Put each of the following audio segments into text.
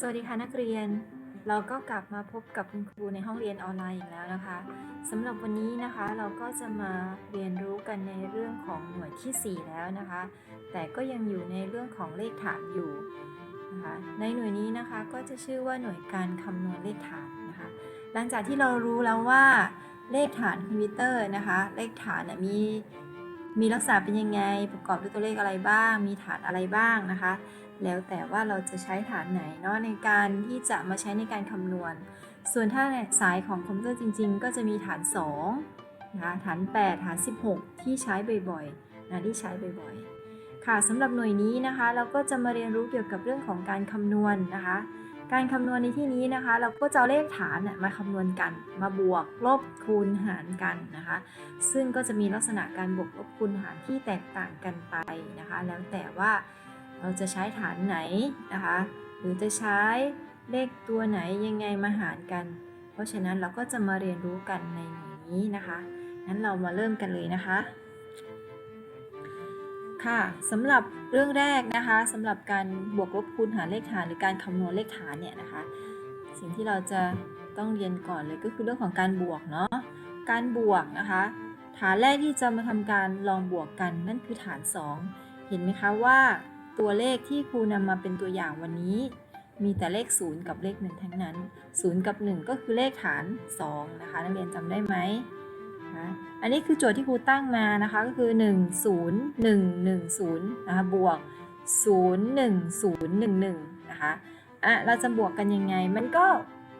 สวัสดีค่ะนักเรียน เราก็กลับมาพบกับคุณครูในห้องเรียนออนไลน์อีกแล้วนะคะสำหรับวันนี้นะคะเราก็จะมาเรียนรู้กันในเรื่องของหน่วยทีสี่ 4 แล้วนะคะ แต่ก็ยังอยู่ในเรื่องของเลขฐานอยู่นะคะในหน่วยนี้นะคะก็จะชื่อว่าหน่วยการคำนวณเลขฐานนะคะหลังจากที่เรารู้แล้วว่าเลขฐานคอมพิวเตอร์นะคะเลขฐานมีมีลักษณะเป็นยังไง ประกอบด้วยตัวเลขอะไรบ้าง มีฐานอะไรบ้างนะคะ แล้วแต่ว่าเราจะใช้ฐานไหนเนาะในการที่จะมาใช้ในการคำนวณ ส่วนถ้าในสายของคอมพิวเตอร์จริง ๆ ก็จะมีฐาน2นะคะฐาน 8 ฐาน 16 ที่ใช้บ่อยๆนะที่ใช้บ่อยๆ ค่ะสำหรับหน่วยนี้นะคะ เราก็จะมาเรียนรู้เกี่ยวกับเรื่องของการคำนวณนะคะ การคำนวณในที่นี้นะคะ เราก็จะเอาเลขฐานน่ะมาคำนวณกัน มาบวกลบคูณหารกันนะคะ ซึ่งก็จะมีลักษณะการบวกลบคูณหารที่แตกต่างกันไปนะคะ แล้วแต่ว่า เราจะใช้ฐานไหนนะคะ หรือจะใช้เลขตัวไหนยังไงมาหารกัน เพราะฉะนั้นเราก็จะมาเรียนรู้กันในหน่วยนี้นะคะงั้นเรามาเริ่มกันเลยนะคะ ค่ะสำหรับเรื่องแรกนะคะสำหรับการบวกลบคูณหารเลขฐานหรือการคำนวณเลขฐานเนี่ยนะคะ สิ่งที่เราจะต้องเรียนก่อนเลยก็คือเรื่องของการบวกเนาะการบวกนะคะ ฐานแรกที่จะมาทำการลองบวกกันนั่นคือฐาน 2 เห็นไหมคะว่า ตัวเลขที่ครูนำมาเป็นตัวอย่างวันนี้ มีแต่เลข 0 กับเลข 1 ทั้งนั้น 0 กับ 1 ก็คือเลขฐาน2นะคะนักเรียนจำได้ไหมนะอันนี้คือโจทย์ที่ครูตั้งมานะคะก็คือ 1 0 1 1 0นะคะบวก 0 1 0 1 1นะคะอะเราจะบวกกันยังไง มันก็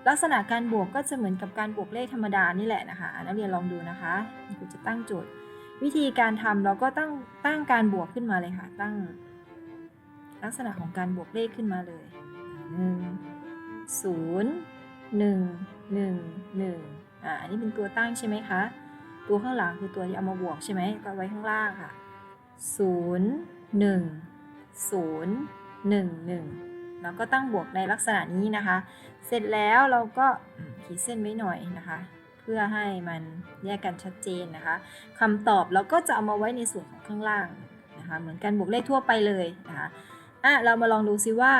ลักษณะการบวกก็จะเหมือนกับการบวกเลขธรรมดานี่แหละนะคะอะนักเรียนลองดูนะคะครูจะตั้งโจทย์ วิธีการทำเราก็ตั้งตั้งการบวกขึ้นมาเลยค่ะตั้ง ลักษณะของการบวกเลขขึ้นมาเลยหนึ่งศูนย์หนึ่งหนึ่งอ่าอันนี้เป็นตัวตั้งใช่ไหมคะ ตัวข้างหลังคือตัวที่เอามาบวกใช่ไหมก็ไว้ข้างล่างค่ะศูนย์หนึ่งศูนย์หนึ่งหนึ่งเราก็ตั้งบวกในลักษณะนี้นะคะ เสร็จแล้วเราก็ขีดเส้นไว้หน่อยนะคะ เพื่อให้มันแยกกันชัดเจนนะคะคำตอบเราก็จะเอามาไว้ในส่วนของข้างล่างนะคะ เหมือนการบวกเลขทั่วไปเลยนะคะ อะเรามาลองดูซิว่า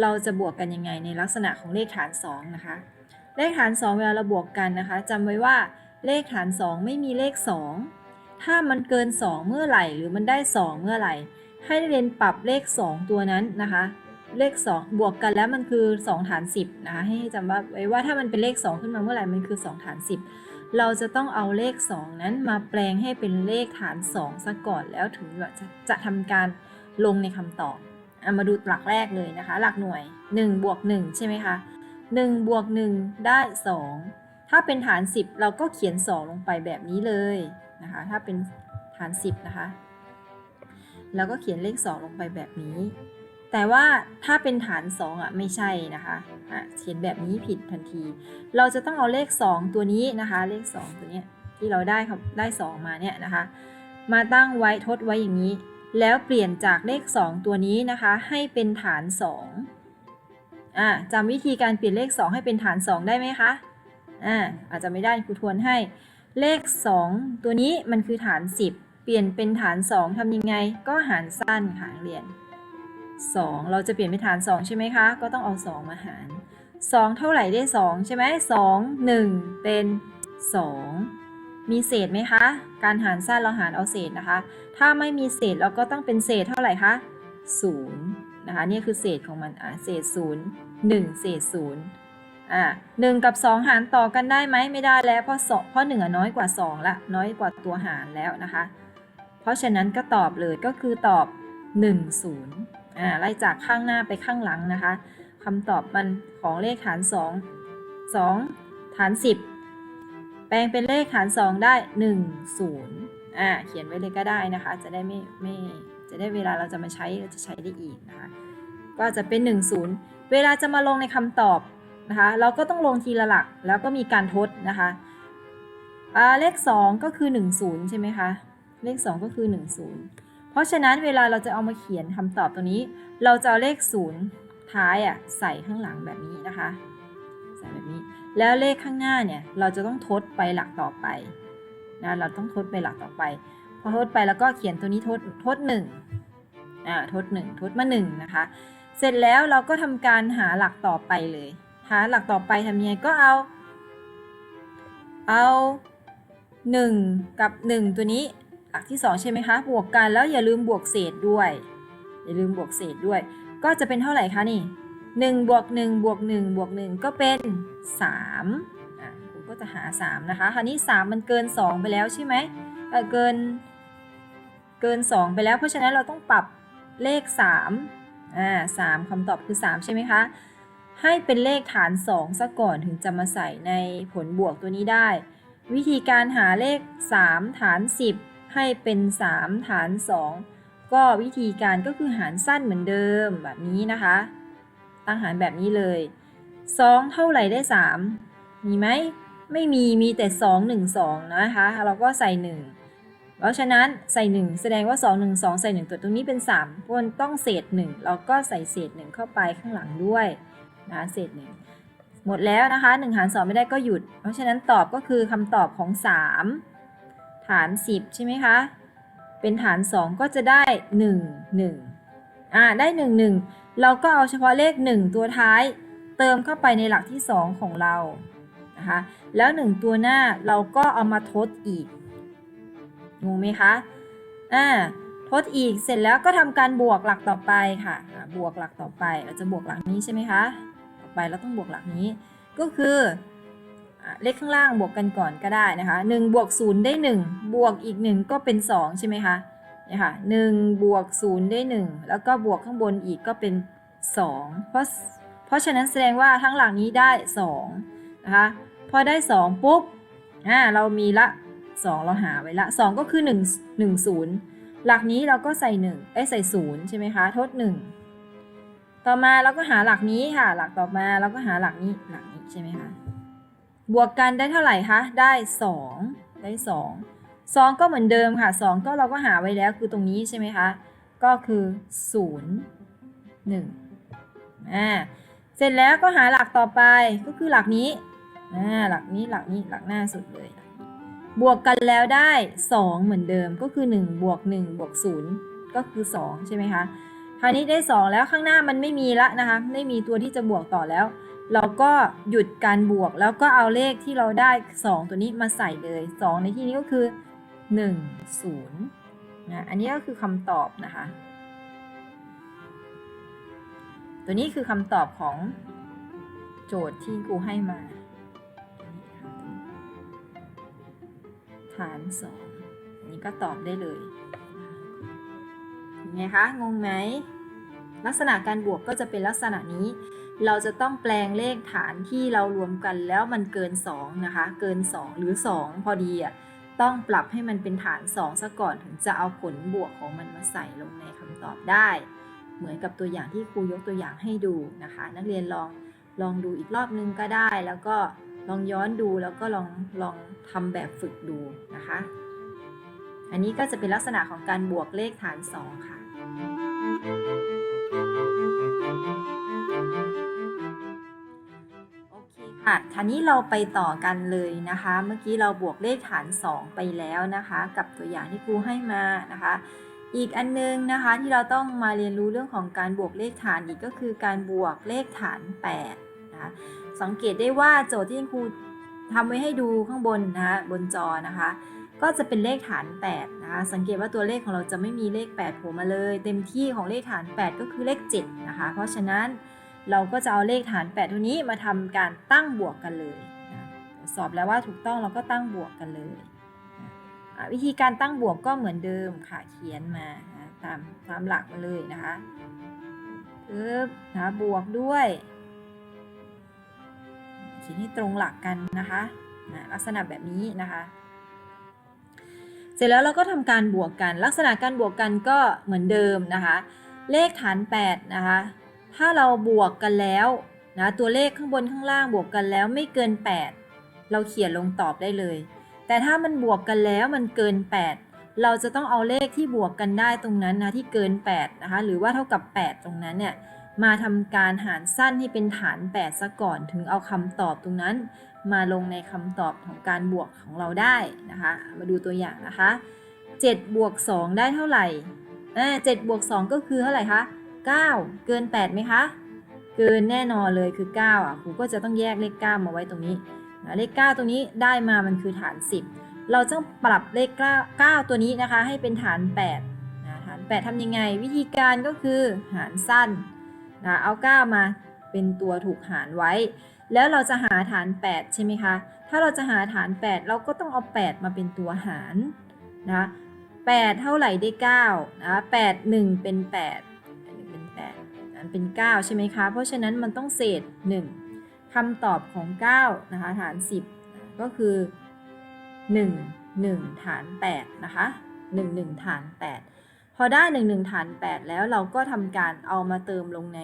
เราจะบวกกันยังไงในลักษณะของเลขฐาน 2 นะคะ เลขฐาน 2 เวลาเราบวกกันนะคะจำไว้ว่าเลขฐาน 2 ไม่มีเลข 2 ถ้ามันเกิน 2 เมื่อไหร่ หรือมันได้ 2 เมื่อไหร่ ให้เรียนปรับเลข 2 ตัวนั้นนะคะเลข 2 บวกกันแล้วมันคือ 2 ฐาน 10นะคะให้จำไว้ว่าถ้ามันเป็นเลข 2 ขึ้นมาเมื่อไหร่มันคือ 2 ฐาน 10 เราจะต้องเอาเลข 2 นั้นมาแปลงให้เป็นเลขฐาน 2 ซะก่อนแล้วถึงจะจะทำการลงในคำตอบ มาดูหลักแรกเลยนะคะ หลักหน่วย1บวก1ใช่ไหมคะ1บวก1ได้ 2 ถ้าเป็นฐาน 10 เราก็เขียน 2 ลงไปแบบนี้เลยนะคะ ถ้าเป็นฐาน 10 นะคะเราก็เขียนเลข 2 ลงไปแบบนี้ แต่ว่าถ้าเป็นฐาน 2อะไม่ใช่นะคะอะเขียนแบบนี้ผิดทันที เราจะต้องเอาเลข 2 ตัวนี้นะคะ เลข 2 ตัวนี้ที่เราได้ครับได้ 2 มาเนี่ยนะคะ มาตั้งไว้ทดไว้อย่างนี้ แล้วเปลี่ยนจากเลข 2 ตัวนี้นะคะให้เป็นฐาน2อ่าจำวิธีการเปลี่ยนเลข 2 ให้เป็นฐาน 2 ได้ไหมคะอ่าอาจจะไม่ได้ครูทวนให้ เลข 2 ตัวนี้มันคือฐาน 10 เปลี่ยนเป็นฐาน 2ทำยังไง ก็หารสั้นค่ะเรียน 2 เราจะเปลี่ยนเป็นฐาน 2 ใช่ไหมคะ ก็ต้องเอา 2 มาหาร 2 เท่าไหร่ได้ 2 ใช่ไหม2 1 เป็น 2 มีเศษไหมคะ การหารสั้นเราหารเอาเศษนะคะ ถ้าไม่มีเศษเราก็ต้องเป็นเศษเท่าไหร่คะ0นะคะ นี่คือเศษของมัน อะ เศษ 0 1 เศษ 0 อะ1กับ 2 หารต่อกันได้ไหมไม่ได้แล้ว เพราะ2เพราะ1อะน้อยกว่า 2 ละ น้อยกว่าตัวหารแล้วนะคะ เพราะฉะนั้นก็ตอบเลยก็คือตอบ 1 0อ่า ไล่จากข้างหน้าไปข้างหลังนะคะคำตอบมันของเลขฐาน 2 2 ฐาน 10 แปลงเป็นเลขฐาน2ได้ 1 0อ่าเขียนไว้เลยก็ได้นะคะ จะได้ไม่ไม่จะได้เวลาเราจะมาใช้เราจะใช้ได้อีกนะคะ ก็จะเป็น 1 0 เวลาจะมาลงในคำตอบนะคะ เราก็ต้องลงทีละหลักแล้วก็มีการทดนะคะเลข 2 ก็คือ 1 0 ใช่ไหมคะ เลข 2 ก็คือ 1 0 เพราะฉะนั้นเวลาเราจะเอามาเขียนคำตอบตัวนี้ เราจะเอาเลข 0 ท้ายอะใส่ข้างหลังแบบนี้นะคะ ใส่แบบนี้ แล้วเลขข้างหน้าเนี่ยเราจะต้องทดไปหลักต่อไปนะเราต้องทดไปหลักต่อไป พอทดไปแล้วก็เขียนตัวนี้ทดทดหนึ่งอ่าทดหนึ่งทดมาหนึ่งนะคะ เสร็จแล้วเราก็ทำการหาหลักต่อไปเลย หาหลักต่อไปทำยังไงก็เอา เอา 1 กับ 1 ตัวนี้หลักที่ 2 ใช่ไหมคะ บวกกันแล้วอย่าลืมบวกเศษด้วย อย่าลืมบวกเศษด้วย ก็จะเป็นเท่าไหร่คะนี่ 1บวก1บวก1บวก1ก็เป็น3อะครูก็จะหา 3 นะคะ คราวนี้ 3 มันเกิน 2 ไปแล้วใช่ไหมเออเกิน เกิน 2 ไปแล้ว เพราะฉะนั้นเราต้องปรับเลข 3 อ่า3คำตอบคือ 3 ใช่ไหมคะ ให้เป็นเลขฐาน 2 ซะก่อนถึงจะมาใส่ในผลบวกตัวนี้ได้ วิธีการหาเลข 3 ฐาน 10 ให้เป็น 3 ฐาน 2 ก็วิธีการก็คือหารสั้นเหมือนเดิมแบบนี้นะคะ ตั้งหารแบบนี้เลย 2 เท่าไหร่ได้ 3 มีไหม ไม่มี มีแต่ 2 1 2 นะคะ เราก็ใส่ 1 เพราะฉะนั้นใส่ 1 แสดงว่า 2 1 2 ใส่ 1 ตัวตรงนี้เป็น3ามันต้องเศษ 1 เราก็ใส่เศษ 1 เข้าไปข้างหลังด้วยนะเศษ 1 หมดแล้วนะคะ 1 หาร 2 ไม่ได้ก็หยุด เพราะฉะนั้นตอบก็คือคำตอบของ 3 ฐาน 10 ใช่ไหมคะ เป็นฐาน 2 ก็จะได้ 1 1อ่าได้ 1 1 เราก็เอาเฉพาะเลข 1 ตัวท้ายเติมเข้าไปในหลักที่ 2 ของเรานะคะแล้ว 1 ตัวหน้าเราก็เอามาทดอีกงงไหมคะอ่าทดอีกเสร็จแล้วก็ทำการบวกหลักต่อไปค่ะบวกหลักต่อไปเราจะบวกหลักนี้ใช่ไหมคะต่อไปเราต้องบวกหลักนี้ ก็คือเลขข้างล่างบวกกันก่อนก็ได้นะคะ1บวก0ได้ 1 บวกอีก 1 ก็เป็น 2 ใช่ไหมคะ เนี่ยค่ะ1บวก0ได้1แล้วก็บวกข้างบนอีกก็เป็น2เพราะเพราะฉะนั้นแสดงว่าทั้งหลังนี้ได้2นะคะพอได้2ปุ๊บอ่าเรามีละ2เราหาไว้ละ2ก็คือ1 1 0หลักนี้เราก็ใส่1เอ้ใส่0ใช่ไหมคะทด1ต่อมาเราก็หาหลักนี้ค่ะ หลักต่อมาเราก็หาหลักนี้หลักนี้ใช่ไหมคะบวกกันได้เท่าไหร่คะได้ 2 ได้ 2 2 ก็เหมือนเดิมค่ะ 2 ก็เราก็หาไว้แล้วคือตรงนี้ใช่ไหมคะ ก็คือ 0 1อ่าเสร็จแล้วก็หาหลักต่อไปก็คือหลักนี้อ่าหลักนี้หลักนี้หลักหน้าสุดเลย บวกกันแล้วได้ 2 เหมือนเดิมก็คือ1บวก1บวก0ก็คือ 2 ใช่ไหมคะคราวนี้ได้ 2 แล้วข้างหน้ามันไม่มีละนะคะไม่มีตัวที่จะบวกต่อแล้ว เราก็หยุดการบวกแล้วก็เอาเลขที่เราได้ 2 ตัวนี้มาใส่เลย 2 ในที่นี้ก็คือ 1 0นะอันนี้ก็คือคำตอบนะคะ ตัวนี้คือคำตอบของโจทย์ที่ครูให้มา ฐาน2อันนี้ก็ตอบได้เลยยังไงคะ งงไหม ลักษณะการบวกก็จะเป็นลักษณะนี้ เราจะต้องแปลงเลขฐานที่เรารวมกันแล้วมันเกิน 2 นะคะ เกิน 2 หรือ 2 พอดีอะ ต้องปรับให้มันเป็นฐาน 2 ซะก่อนถึงจะเอาผลบวกของมันมาใส่ลงในคำตอบได้ เหมือนกับตัวอย่างที่ครูยกตัวอย่างให้ดูนะคะ นักเรียนลองลองดูอีกรอบนึงก็ได้ แล้วก็ลองย้อนดูแล้วก็ลองลองทำแบบฝึกดูนะคะ อันนี้ก็จะเป็นลักษณะของการบวกเลขฐาน 2 ค่ะ อเคค่ะทีนี้เราไปต่อกันเลยนะคะ เมื่อกี้เราบวกเลขฐาน 2 ไปแล้วนะคะ กับตัวอย่างที่ครูให้มานะคะ อีกอันนึงนะคะที่เราต้องมาเรียนรู้เรื่องของการบวกเลขฐานอีกก็คือการบวกเลขฐาน8นะคะสังเกตได้ว่าโจทย์ที่ครูทำไว้ให้ดูข้างบนนะคะบนจอนะคะ ก็จะเป็นเลขฐาน8นะคะสังเกตว่าตัวเลขของเราจะไม่มีเลข8โผล่มาเลย เต็มที่ของเลขฐาน 8 ก็คือเลข7นะคะ เพราะฉะนั้น เราก็จะเอาเลขฐาน 8 ตัวนี้มาทำการตั้งบวกกันเลยตรวจสอบแล้วว่าถูกต้องเราก็ตั้งบวกกันเลยวิธีการตั้งบวกก็เหมือนเดิมค่ะเขียนมาตามตามหลักมาเลยนะคะปึ๊บนะบวกด้วยเขียนให้ตรงหลักกันนะคะนะลักษณะแบบนี้นะคะ เสร็จแล้วเราก็ทำการบวกกัน ลักษณะการบวกกันก็เหมือนเดิมนะคะ เลขฐาน 8 นะคะ ถ้าเราบวกกันแล้วนะตัวเลขข้างบนข้างล่างบวกกันแล้วไม่เกิน 8 เราเขียนลงตอบได้เลย แต่ถ้ามันบวกกันแล้วมันเกิน 8 เราจะต้องเอาเลขที่บวกกันได้ตรงนั้นนะที่เกิน8นะคะหรือว่าเท่ากับ 8 ตรงนั้นเนี่ยมาทำการหารสั้นให้เป็นฐาน 8 ซะก่อนถึงเอาคำตอบตรงนั้น มาลงในคำตอบของการบวกของเราได้นะคะ มาดูตัวอย่างนะคะ7บวก2ได้เท่าไหร่อ่า7บวก2ก็คือเท่าไหร่คะ 9 เกิน 8 ไหมคะ เกินแน่นอนเลยคือ 9 อะครูก็จะต้องแยกเลข 9 มาไว้ตรงนี้นะเลข 9ตรงนี้ได้มามันคือฐาน 10 เราต้องปรับเลข 9 9 ตัวนี้นะคะ ให้เป็นฐาน8นะฐาน 8ทำยังไง วิธีการก็คือหารสั้นนะเอา 9 มาเป็นตัวถูกหารไว้ แล้วเราจะหาฐาน 8 ใช่ไหมคะ ถ้าเราจะหาฐาน 8 เราก็ต้องเอา 8 มาเป็นตัวหารนะ8เท่าไหร่ได้9นะ8 1 เป็น8 1เป็น8อัน เป็น 9 ใช่ไหมคะ เพราะฉะนั้นมันต้องเศษ 1คำตอบของ 9 นะคะ ฐาน 10 ก็คือ 1 1 ฐาน 8 นะคะ 1 1 ฐาน 8 พอได้ 1 1 ฐาน 8 แล้วเราก็ทำการเอามาเติมลงใน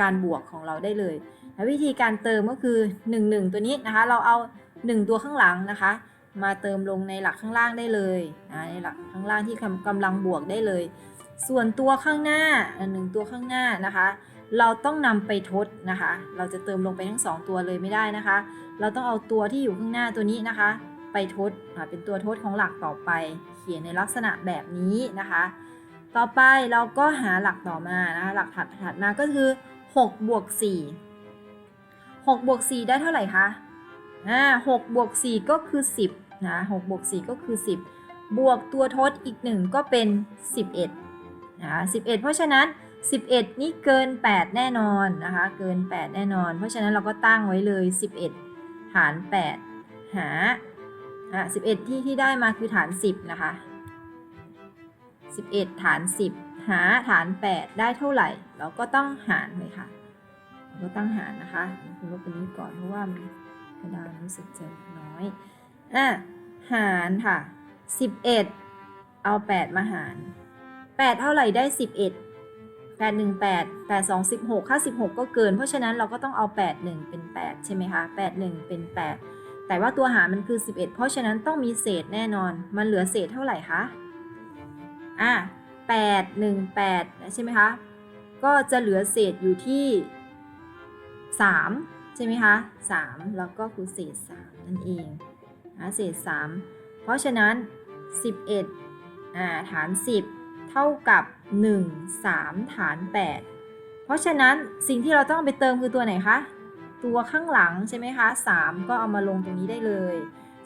การบวกของเราได้เลยและวิธีการเติมก็คือ 1 1 ตัวนี้นะคะ เราเอา 1 ตัวข้างหลังนะคะ มาเติมลงในหลักข้างล่างได้เลยในหลักข้างล่างที่กำกำลังบวกได้เลย ส่วนตัวข้างหน้าหนึ่งตัวข้างหน้านะคะ เราต้องนำไปทดนะคะ เราจะเติมลงไปทั้ง 2 ตัวเลยไม่ได้นะคะ เราต้องเอาตัวที่อยู่ข้างหน้าตัวนี้นะคะ ไปทดเป็นตัวทดของหลักต่อไป เขียนในลักษณะแบบนี้นะคะ ต่อไปเราก็หาหลักต่อมานะคะหลักถัดถัดมาก็คือ6บวก4 6บวก4ได้เท่าไหร่คะอ่า6บวก4ก็คือ 10นะ6บวก4ก็คือ 10 บวกตัวทดอีก 1 ก็เป็น 11 นะ11 เพราะฉะนั้น 11 นี่เกิน 8 แน่นอนนะคะ เกิน 8 แน่นอน เพราะฉะนั้นเราก็ตั้งไว้เลย 11 ฐาน 8 หาอะ11 ที่ที่ได้มาคือฐาน 10 นะคะ 11 ฐาน 10 หาฐาน 8 ได้เท่าไหร่ เราก็ต้องหารเลยค่ะ เราก็ตั้งหารนะคะคุณลบตัวนี้ก่อนเพราะว่ามันกระดานรู้สึกจะน้อย อะ หารค่ะ 11 เอา 8 มาหาร 8 เท่าไหร่ได้ 11 8 1 8 8 2 16ค่า16 ก็เกิน เพราะฉะนั้นเราก็ต้องเอา 8 1 เป็น 8 ใช่ไหมคะ 8 1 เป็น 8 แต่ว่าตัวหารมันคือ 11 เพราะฉะนั้นต้องมีเศษแน่นอน มันเหลือเศษเท่าไหร่คะอะ8 1 8 ใช่ไหมคะ ก็จะเหลือเศษอยู่ที่ 3 ใช่ไหมคะ 3 แล้วก็คือเศษ 3 นั่นเองนะเศษ 3 เพราะฉะนั้น 11อ่าฐาน 10 เท่ากับ 1 3 ฐาน 8 เพราะฉะนั้นสิ่งที่เราต้องไปเติมคือตัวไหนคะ ตัวข้างหลังใช่ไหมคะ 3 ก็เอามาลงตรงนี้ได้เลย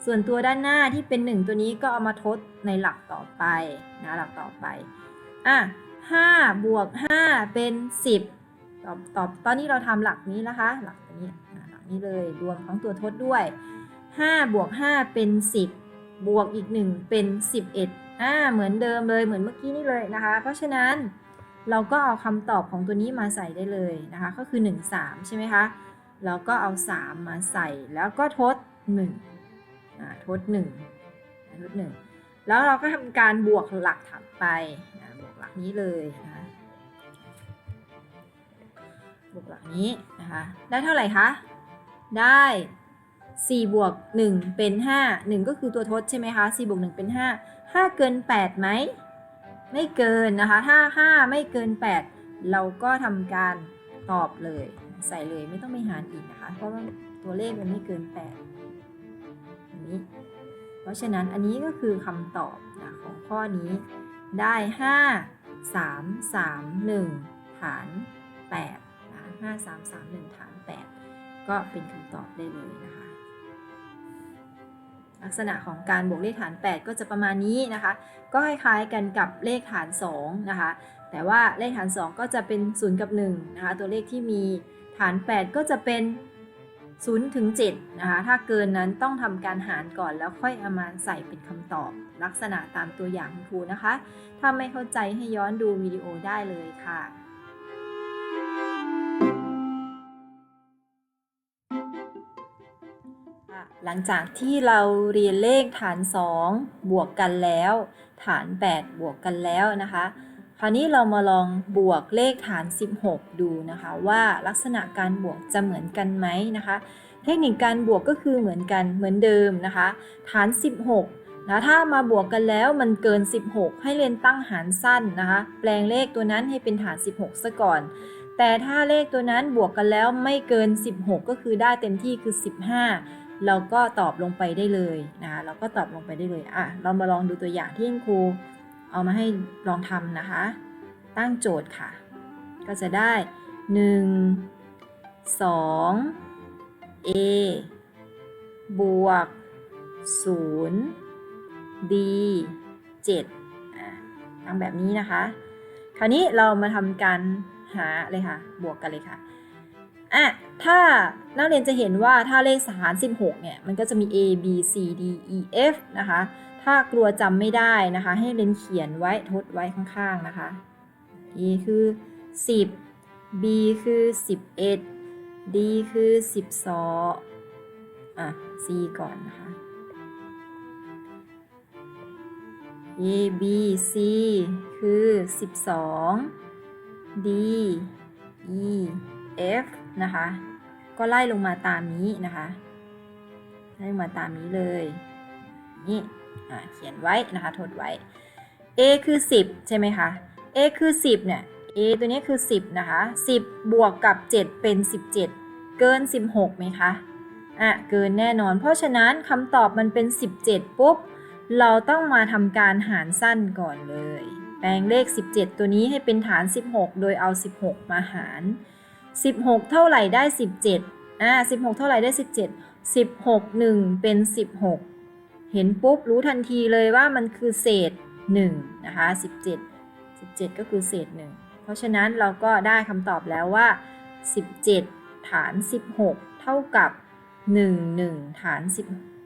ส่วนตัวด้านหน้าที่เป็น 1 ตัวนี้ก็เอามาทดในหลักต่อไปนะหลักต่อไป อะ5บวก 5 เป็น 10 ตอบตอบตอนนี้เราทำหลักนี้นะคะ หลักนี้หลักนี้เลยรวมทั้งตัวทดด้วย5บวก 5 เป็น 10 บวกอีก 1 เป็น 11 อ่าเหมือนเดิมเลยเหมือนเมื่อกี้นี่เลยนะคะ เพราะฉะนั้นเราก็เอาคำตอบของตัวนี้มาใส่ได้เลยนะคะ ก็คือ 1 3 ใช่ไหมคะเราก็เอา 3 มาใส่แล้วก็ทด1อ่าทด1ทด1แล้วเราก็ทำการบวกหลักถัดไปนะบวกหลักนี้เลยนะคะบวกหลักนี้นะคะได้เท่าไหร่คะได้4บวก1เป็น 5 1 ก็คือตัวทดใช่ไหมคะ4บวก1เป็น 5 5 เกิน 8ไหม ไม่เกินนะคะ ถ้า 5 ไม่เกิน 8 เราก็ทำการตอบเลย ใส่เลยไม่ต้องไปหารอีกนะคะ เพราะว่าตัวเลขมันไม่เกิน8อันนี้ เพราะฉะนั้นอันนี้ก็คือคำตอบนะของข้อนี้ได้ 5 3 3 1 ฐาน8นะ5 3 3 1 ฐาน 8 ก็เป็นคำตอบได้เลยนะคะ ลักษณะของการบวกเลขฐาน 8 ก็จะประมาณนี้นะคะ ก็คล้ายๆกันกับเลขฐาน2นะคะ แต่ว่าเลขฐาน 2 ก็จะเป็น 0 กับ 1 นะคะ ตัวเลขที่มีฐาน 8 ก็จะเป็น 0 ถึง 7 นะคะ ถ้าเกินนั้นต้องทำการหารก่อนแล้วค่อยเอามาใส่เป็นคำตอบ ลักษณะตามตัวอย่างคุณครูนะคะ ถ้าไม่เข้าใจให้ย้อนดูวิดีโอได้เลยค่ะ ค่ะหลังจากที่เราเรียนเลขฐาน 2 บวกกันแล้ว ฐาน 8 บวกกันแล้วนะคะ คราวนี้เรามาลองบวกเลขฐาน 16 ดูนะคะ ว่าลักษณะการบวกจะเหมือนกันไหมนะคะ เทคนิคการบวกก็คือเหมือนกันเหมือนเดิมนะคะ ฐาน 16นะถ้ามาบวกกันแล้วมันเกิน 16 ให้เรียนตั้งหารสั้นนะคะ แปลงเลขตัวนั้นให้เป็นฐาน 16 ซะก่อนแต่ถ้าเลขตัวนั้นบวกกันแล้วไม่เกิน 16 ก็คือได้เต็มที่คือ 15 เราก็ตอบลงไปได้เลยนะคะเราก็ตอบลงไปได้เลยอะเรามาลองดูตัวอย่างที่ครูเอามาให้ลองทำนะคะ ตั้งโจทย์ค่ะ ก็จะได้ 1 2 a บวก 0 d 7อะทำแบบนี้นะคะ คราวนี้เรามาทำการหาเลยค่ะ บวกกันเลยค่ะ อะถ้านักเรียนจะเห็นว่าถ้าเลขหาร16 เนี่ย มันก็จะมี a b c d e f นะคะ ถ้ากลัวจำไม่ได้นะคะ ให้เรียนเขียนไว้ทดไว้ข้างๆนะคะ a คือ 10 b คือ 11 d คือ 12 อะ c ก่อนนะคะ a b c คือ 12 d e f นะคะ ก็ไล่ลงมาตามนี้นะคะ ไล่ลงมาตามนี้เลย นี่เขียนไว้นะคะทดไว้ a คือ 10 ใช่ไหมคะ a คือ 10 เนี่ย a ตัวนี้คือ 10 นะคะ 10 บวกกับ 7 เป็น 17 เกิน 16ไหมคะอะเกินแน่นอน เพราะฉะนั้นคำตอบมันเป็น 17 ปุ๊บ เราต้องมาทำการหารสั้นก่อนเลย แปลงเลข 17 ตัวนี้ให้เป็นฐาน 16 โดยเอา 16 มาหาร 16 เท่าไหร่ได้ 17อ่า16 เท่าไหร่ได้ 17 16 1 เป็น 16 เห็นปุ๊บรู้ทันทีเลยว่ามันคือเศษ1นะคะ17 17 ก็คือเศษ 1 เพราะฉะนั้นเราก็ได้คำตอบแล้วว่า 17 ฐาน 16 เท่ากับ 1 1 ฐาน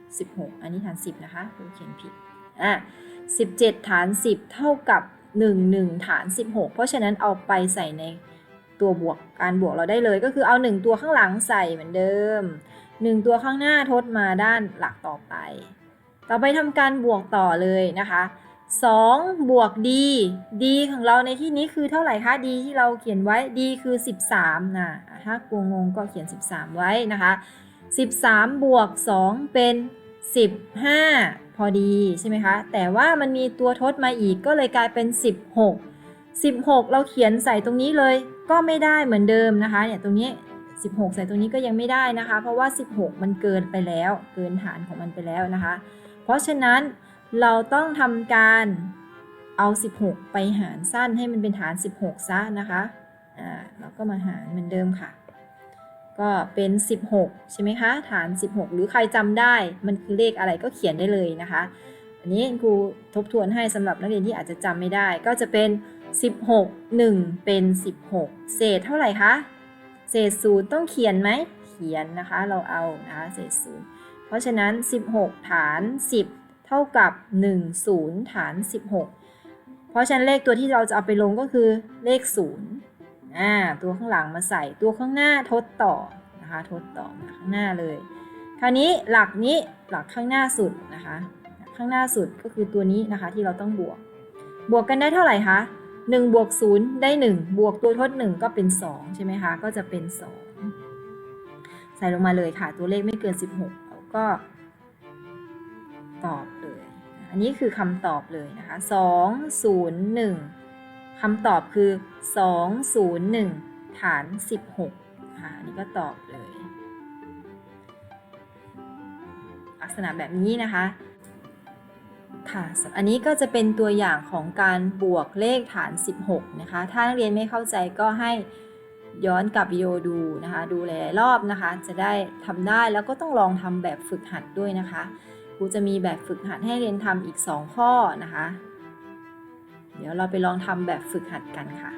10 16 อันนี้ฐาน 10 นะคะครูเขียนผิดอะ17 ฐาน 10 เท่ากับ 1 1 ฐาน 16 เพราะฉะนั้นเอาไปใส่ใน ตัวบวกการบวกเราได้เลย ก็คือเอา 1 ตัวข้างหลังใส่เหมือนเดิม 1 ตัวข้างหน้าทดมาด้านหลักต่อไป ต่อไปทำการบวกต่อเลยนะคะ2บวก d d ของเราในที่นี้คือเท่าไหร่คะ d ที่เราเขียนไว้ d คือ 13นะถ้ากลัวงงก็เขียน 13 ไว้นะคะ 13 บวก 2 เป็น 15 พอดีใช่ไหมคะ แต่ว่ามันมีตัวทดมาอีกก็เลยกลายเป็น 16 16 เราเขียนใส่ตรงนี้เลย ก็ไม่ได้เหมือนเดิมนะคะเนี่ยตรงนี้ 16 ใส่ตรงนี้ก็ยังไม่ได้นะคะ เพราะว่า 16 มันเกินไปแล้ว เกินฐานของมันไปแล้วนะคะ เพราะฉะนั้นเราต้องทำการเอา 16 ไปหารสั้นให้มันเป็นฐาน 16 ซะนะคะอ่าเราก็มาหารเหมือนเดิมค่ะ ก็เป็น 16 ใช่ไหมคะ ฐาน 16 หรือใครจำได้มันคือเลขอะไรก็เขียนได้เลยนะคะ อันนี้ครูทบทวนให้สำหรับนักเรียนที่อาจจะจำไม่ได้ก็จะเป็น 16 1 เป็น 16 เศษเท่าไหร่คะ เศษศูนย์ต้องเขียนไหม เขียนนะคะ เราเอานะคะเศษศูนย์เพราะฉะนั้น 16 ฐาน 10 เท่ากับ 1 0 ฐาน 16 เพราะฉะนั้นเลขตัวที่เราจะเอาไปลงก็คือเลข0อ่าตัวข้างหลังมาใส่ตัวข้างหน้าทดต่อนะคะ ทดต่อมาข้างหน้าเลย คราวนี้หลักนี้หลักข้างหน้าสุดนะคะ ข้างหน้าสุดก็คือตัวนี้นะคะที่เราต้องบวก บวกกันได้เท่าไหร่คะ 1บวก0ได้ 1 บวกตัวทด 1 ก็เป็น 2 ใช่ไหมคะ ก็จะเป็น 2 ใส่ลงมาเลยค่ะ ตัวเลขไม่เกิน 16แล้วก็ ตอบเลย อันนี้คือคำตอบเลยนะคะ 2 0 1คำตอบคือ 2 0 1 ฐาน 16ค่ะอันนี้ก็ตอบเลย ลักษณะแบบนี้นะคะ ค่ะ อันนี้ก็จะเป็นตัวอย่างของการบวกเลขฐาน 16 นะคะ ถ้านักเรียนไม่เข้าใจก็ให้ย้อนกลับวิดีโอดูนะคะ ดูหลายๆรอบนะคะ จะได้ทำได้แล้วก็ต้องลองทำแบบฝึกหัดด้วยนะคะครูจะมีแบบฝึกหัดให้เรียนทำอีก 2 ข้อนะคะ เดี๋ยวเราไปลองทำแบบฝึกหัดกันค่ะ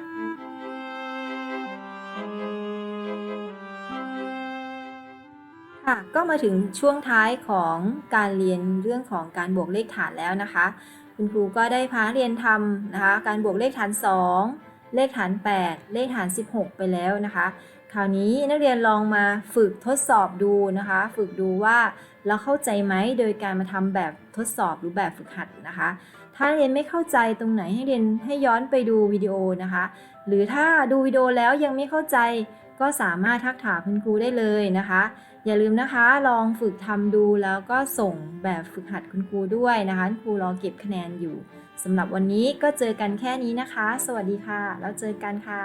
ค่ะก็มาถึงช่วงท้ายของการเรียนเรื่องของการบวกเลขฐานแล้วนะคะ คุณครูก็ได้พาเรียนทำนะคะ การบวกเลขฐาน 2 เลขฐาน 8 เลขฐาน 16 ไปแล้วนะคะ คราวนี้นักเรียนลองมาฝึกทดสอบดูนะคะ ฝึกดูว่าเราเข้าใจไหมโดยการมาทำแบบทดสอบหรือแบบฝึกหัดนะคะ ถ้าเรียนไม่เข้าใจตรงไหนให้เรียนให้ย้อนไปดูวิดีโอนะคะ หรือถ้าดูวิดีโอแล้วยังไม่เข้าใจก็สามารถทักถามคุณครูได้เลยนะคะ อย่าลืมนะคะลองฝึกทำดูแล้วก็ส่งแบบฝึกหัดคุณครูด้วยนะคะครูรอเก็บคะแนนอยู่สำหรับวันนี้ก็เจอกันแค่นี้นะคะ สวัสดีค่ะ แล้วเจอกันค่ะ